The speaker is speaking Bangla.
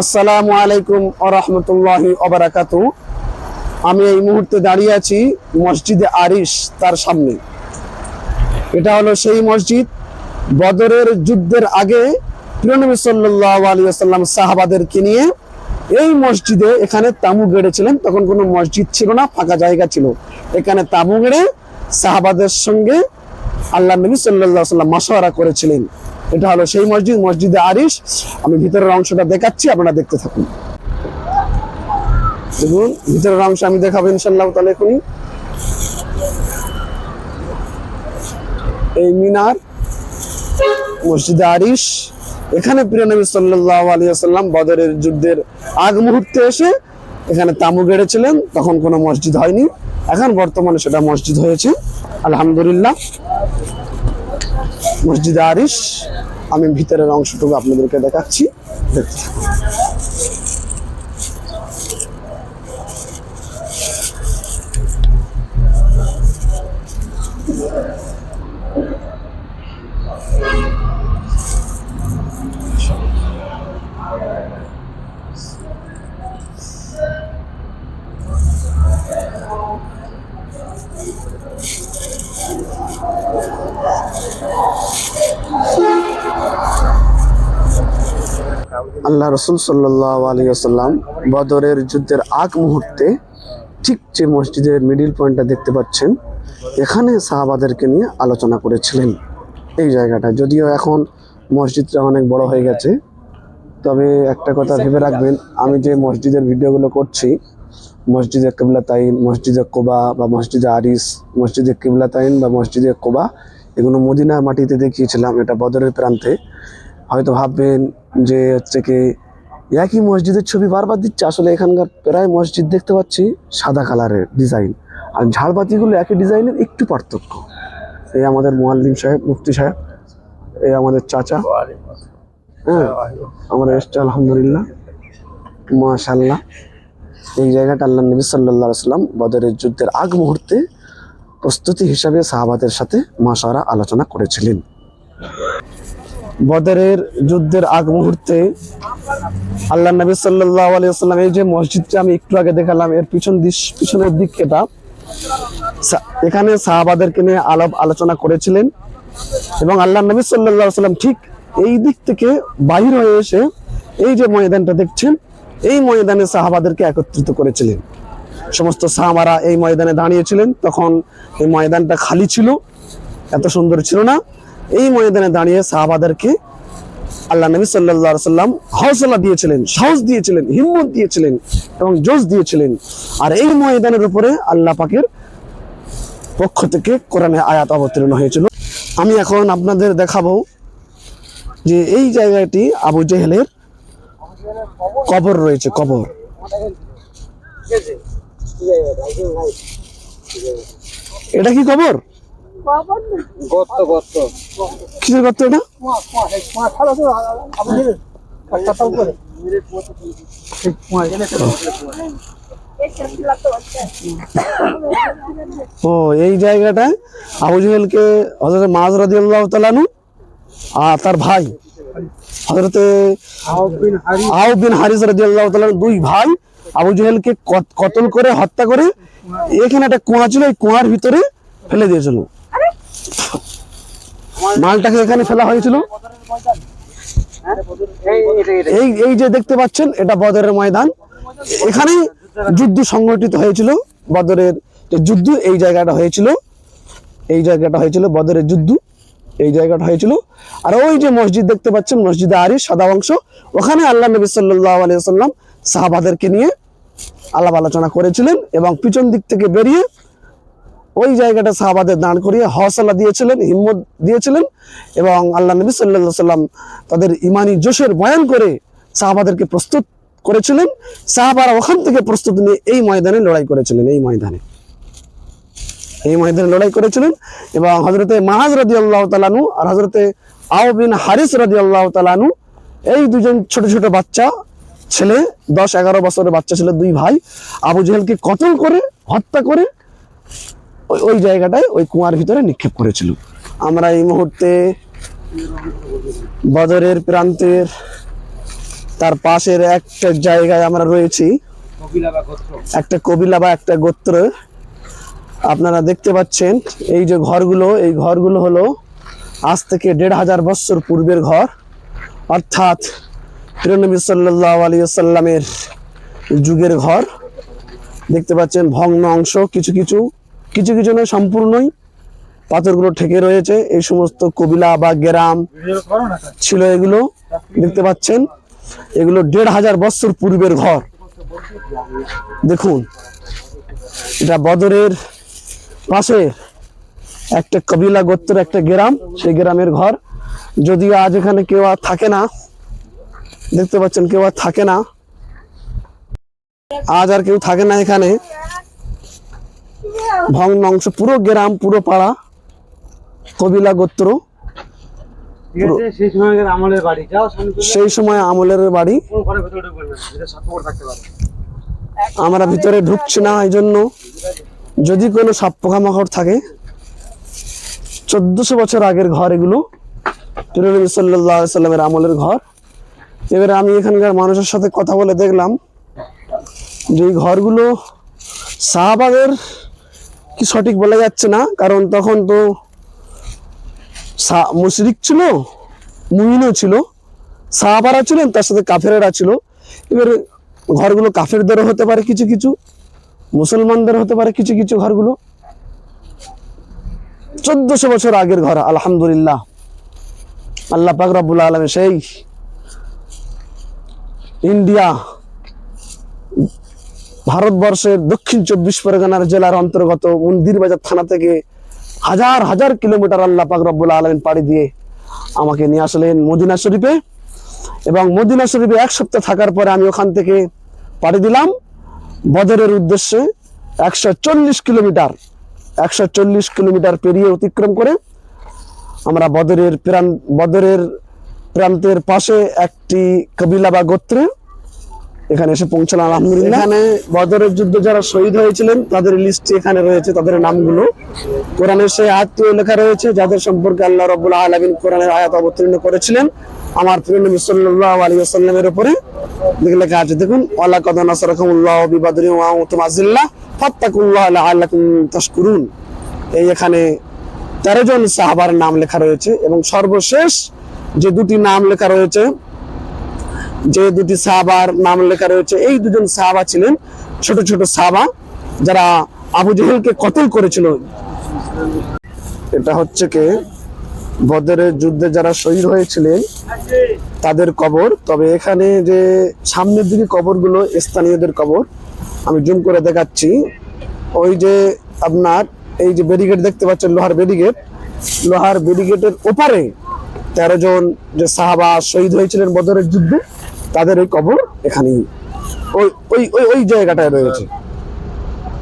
আসসালামু আলাইকুম আরহামতুল্লাহি অবরাকাতু আমি এই মুহূর্তে দাঁড়িয়ে আছি মসজিদে আরিশ তার সামনে। এটা হলো সেই মসজিদ। বদরের যুদ্ধের আগে প্রিয়নবী সাল্লাহ আলী আসাল্লাম সাহাবাদেরকে নিয়ে এই মসজিদে এখানে তামু গেড়েছিলেন। তখন কোনো মসজিদ ছিল না, ফাঁকা জায়গা ছিল। এখানে তামু গেড়ে সাহাবাদের সঙ্গে আল্লাহ নবী সাল্লাহ সাল্লাম মাসোয়ারা করেছিলেন। এটা হলো সেই মসজিদ, মসজিদে আরিশ। আমি ভিতরের অংশটা দেখাচ্ছি, আপনারা দেখতে থাকুন। দেখুন, ভিতরের অংশ আমি দেখাবো ইনশাল্লাহ তাহলে এখনই। এই মিনার, মসজিদে আরিশ। এখানে প্রিয় নবী সাল্লাহ আলী আসাল্লাম বদরের যুদ্ধের আগ মুহূর্তে এসে এখানে তামু গেড়েছিলেন, তখন কোনো মসজিদ হয়নি। এখন বর্তমানে সেটা মসজিদ হয়েছে। আলহামদুলিল্লাহ। মসজিদ আরিশ আমি ভিতরের অংশটুকু আপনাদেরকে দেখাচ্ছি দেখতে থাকুন। আল্লাহ রসুল সাল্লাহ আলী বদরের যুদ্ধের আগ মুহূর্তে ঠিক যে মসজিদের মিডিল পয়েন্টটা দেখতে পাচ্ছেন, এখানে সাহাবাদেরকে নিয়ে আলোচনা করেছিলেন এই জায়গাটা। যদিও এখন মসজিদটা অনেক বড় হয়ে গেছে, তবে একটা কথা ভেবে রাখবেন, আমি যে মসজিদের ভিডিওগুলো করছি, মসজিদে কিবলা তাইন, মসজিদে কোবা বা মসজিদে আরিস, মসজিদে কিবলা তাইন বা মসজিদে কোবা, এগুলো মদিনা মাটিতে দেখিয়েছিলাম, এটা বদরের প্রান্তে। হয়তো ভাববেন যে হচ্ছে কি, একই মসজিদের ছবি বারবার দিচ্ছে, আসলে এখানকার প্রায় মসজিদ দেখতে পাচ্ছি সাদা কালারের ডিজাইন আর ঝাড়বাতিগুলো একই ডিজাইনের একটু পার্থক্য। এই আমাদের মোয়াল্লিম সাহেব, মুফতি সাহেব এই আমাদের চাচা। হ্যাঁ আমরা এসছি, আলহামদুলিল্লাহ। মাশাল্লাহ এই জায়গাটা আল্লাহ নবী সাল্লাহ সাল্লাম বদরের যুদ্ধের আগ মুহূর্তে প্রস্তুতি হিসাবে সাহাবাদের সাথে মাসারা আলোচনা করেছিলেন। বদরের যুদ্ধের আগ মুহূর্তে আল্লাহ নবী সাল্লাহ আলিয়াল্লাম এই যে মসজিদটা আমি একটু আগে দেখালাম, এর পিছন দিক পিছনের দিক এটা। এখানে সাহাবাদেরকে নিয়ে আলাপ আলোচনা করেছিলেন এবং আল্লাহ নবী সাল্লাহ সাল্লাম ঠিক এই দিক থেকে বাহির হয়ে এসে এই যে ময়দানটা দেখছেন, এই ময়দানে সাহাবাদেরকে একত্রিত করেছিলেন। সমস্ত সাহাবারা এই ময়দানে দাঁড়িয়েছিলেন, তখন এই ময়দানটা খালি ছিল, এত সুন্দর ছিল না। এই ময়দানে দাঁড়িয়ে সাহাবাদেরকে আল্লাহ নবী সাল্লাহ সাল্লাম হৌসলা দিয়েছিলেন, সাহস দিয়েছিলেন, হিম্মত দিয়েছিলেন এবং জোশ দিয়েছিলেন। আর এই ময়দানের উপরে আল্লাহ পাকের পক্ষ থেকে কোরআনে আয়াত অবতীর্ণ হয়েছিল। আমি এখন আপনাদের দেখাবো যে এই জায়গাটি আবু জেহেলের কবর রয়েছে, কবর। এটা কি কবর? গর্ত গর্ত। কিসের গর্ত এটা? ও, এই জায়গাটায় আবু জেহেলকে হজরত আল্লাহ তালানু আর তার ভাই। হজরতে আউ হারিস রাজি আল্লাহ দুই ভাই আবু জেহেলকে কত- কতল করে, হত্যা করে এখানে একটা কুয়া ছিল, এই কুয়ার ভিতরে ফেলে দিয়েছিল। মালটাকে এখানে ফেলা হয়েছিল। এই এই যে দেখতে পাচ্ছেন, এটা বদরের ময়দান। এখানেই যুদ্ধ সংগঠিত হয়েছিল, বদরের যুদ্ধ, এই জায়গাটা হয়েছিল। এই জায়গাটা হয়েছিল বদরের যুদ্ধ, এই জায়গাটা হয়েছিল। আর ওই যে মসজিদ দেখতে পাচ্ছেন, মসজিদে আরি সাদা অংশ। ওখানে আল্লাহ নবী আলিয়াল্লাম সাহাবাদেরকে নিয়ে আলাপ আলোচনা করেছিলেন এবং পিছন দিক থেকে বেরিয়ে ওই জায়গাটা সাহাবাদের দাঁড় করিয়ে হওসলা দিয়েছিলেন, হিম্মত দিয়েছিলেন এবং আল্লাহ নবী সাল্লাহ সাল্লাম তাদের ইমানি জোশের বয়ান করে সাহাবাদেরকে প্রস্তুত করেছিলেন। সাহাবারা ওখান থেকে প্রস্তুত নিয়ে এই ময়দানে লড়াই করেছিলেন, এই ময়দানে। এই ময়দানে লড়াই করেছিলেন এবং হজরতে মাহাজ রাজি আল্লাহ তালানু আর হজরতে আও বিন হারিস রাজি আল্লাহ তালানু এই দুজন ছোট ছোট বাচ্চা ছেলে, দশ এগারো বছরের বাচ্চা ছিল, দুই ভাই, আবু জেহেলকে কতল করে, হত্যা করে ওই ওই জায়গাটায় ওই কুয়ার ভিতরে নিক্ষেপ করেছিল। আমরা এই মুহূর্তে বদরের প্রান্তের তার পাশের একটা জায়গায় আমরা রয়েছি। একটা কবিলা বা একটা গোত্র। আপনারা দেখতে পাচ্ছেন এই যে ঘরগুলো এই ঘরগুলো হলো আজ থেকে দেড় হাজার বছর পূর্বের ঘর। অর্থাৎ প্রিয়নবী সাল্লাহ আলী সাল্লামের যুগের ঘর। দেখতে পাচ্ছেন ভগ্ন অংশ কিছু কিছু কিছু কিছু নয়, সম্পূর্ণই পাথরগুলো ঠেকে রয়েছে। এই সমস্ত কবিলা বা গ্রাম ছিল এগুলো, দেখতে পাচ্ছেন। এগুলো দেড় হাজার বছর পূর্বের ঘর। দেখুন, এটা বদরের পাশে একটা কবিলা গোত্রের একটা গ্রাম, সেই গ্রামের ঘর। যদিও আজ এখানে কেউ আর থাকে না, দেখতে পাচ্ছেন কেউ আর থাকে না। আজ আর কেউ থাকে না এখানে। ভগ্ন অংশ পুরো গ্রাম পুরো পাড়া কবিলা গোত্র সেই সময় আমলের বাড়ি। আমরা ভিতরে ঢুকছি না এই জন্য যদি কোনো সাপ পোকা পোকামাকড় থাকে চোদ্দশো বছর আগের ঘর এগুলো সাল্লাহ সাল্লামের আমলের ঘর। এবারে আমি এখানকার মানুষের সাথে কথা বলে দেখলাম যে ঘরগুলো শাহবাগের কি সঠিক বলা যাচ্ছে না? কারণ তখন তো মুশরিক ছিল, মুমিনও ছিল, সাহাবারা ছিলেন তার সাথে কাফেরেরা ছিল। এবার ঘরগুলো কাফেরদেরও হতে পারে কিছু কিছু মুসলমানদের হতে পারে কিছু কিছু ঘরগুলো। চোদ্দশো বছর আগের ঘর, আলহামদুলিল্লাহ। আল্লাহ পাক রব্বুল আলমে সেই ইন্ডিয়া ভারতবর্ষের দক্ষিণ চব্বিশ পরগনার জেলার অন্তর্গত মন্দির বাজার থানা থেকে হাজার হাজার কিলোমিটার আল্লাহ পাক রব্বুল আলমিন পাড়ি দিয়ে আমাকে নিয়ে আসলেন মদিনা শরীফে। এবং মদিনা শরীফে এক সপ্তাহ থাকার পরে আমি ওখান থেকে পাড়ি দিলাম। বদরের উদ্দেশ্যে একশো চল্লিশ কিলোমিটার, একশো চল্লিশ কিলোমিটার পেরিয়ে অতিক্রম করে আমরা বদরের প্রান বদরের প্রান্তের পাশে একটি কবিলা বা গোত্রে এখানে এসে পৌঁছলাম আলহামদুলিল্লাহ। এখানে বদরের যুদ্ধে যারা শহীদ হয়েছিলেন, তাদের লিস্টে এখানে রয়েছে, তাদের নামগুলো। কোরআনের সেই আয়াতটিও লেখা রয়েছে, যাদের সম্পর্কে আল্লাহ রবুল্লাহ আলমিন কোরআনের আয়াত অবতীর্ণ করেছিলেন। আমার প্রিয় নবী সাল্লাল্লাহু আলাইহি ওয়াসাল্লামের উপরে লেখা আছে, দেখুন ওয়ালা কদ নাসরাকুমুল্লাহ বিবাদরি ওয়া আনতুম আযিল্লাহ ফাত্তাকুল্লাহ লাআল্লাকুম তাশকুরুন। এই এখানে তেরো জন সাহাবার নাম লেখা রয়েছে এবং সর্বশেষ যে দুটি নাম লেখা রয়েছে যে দুটি সাহাবার নাম লেখা রয়েছে, এই দুজন সাহাবা ছিলেন ছোট ছোট সাহাবা যারা আবু জেহেলকে কতল করেছিল। এটা হচ্ছে কে? বদরের যুদ্ধে যারা শহীদ হয়েছিলেন, তাদের কবর। তবে এখানে যে সামনের দিকে কবরগুলো, স্থানীয়দের কবর, আমি জুম করে দেখাচ্ছি। ওই যে আপনার, এই যে ব্যারিগেড দেখতে পাচ্ছেন, লোহার ব্যারিগেড লোহার ব্যারিগেটের ওপারে তেরো জন যে সাহাবা শহীদ হয়েছিলেন বদরের যুদ্ধে তাদের ওই কবর এখানেই। ওই ওই ওই জায়গাটায় রয়েছে।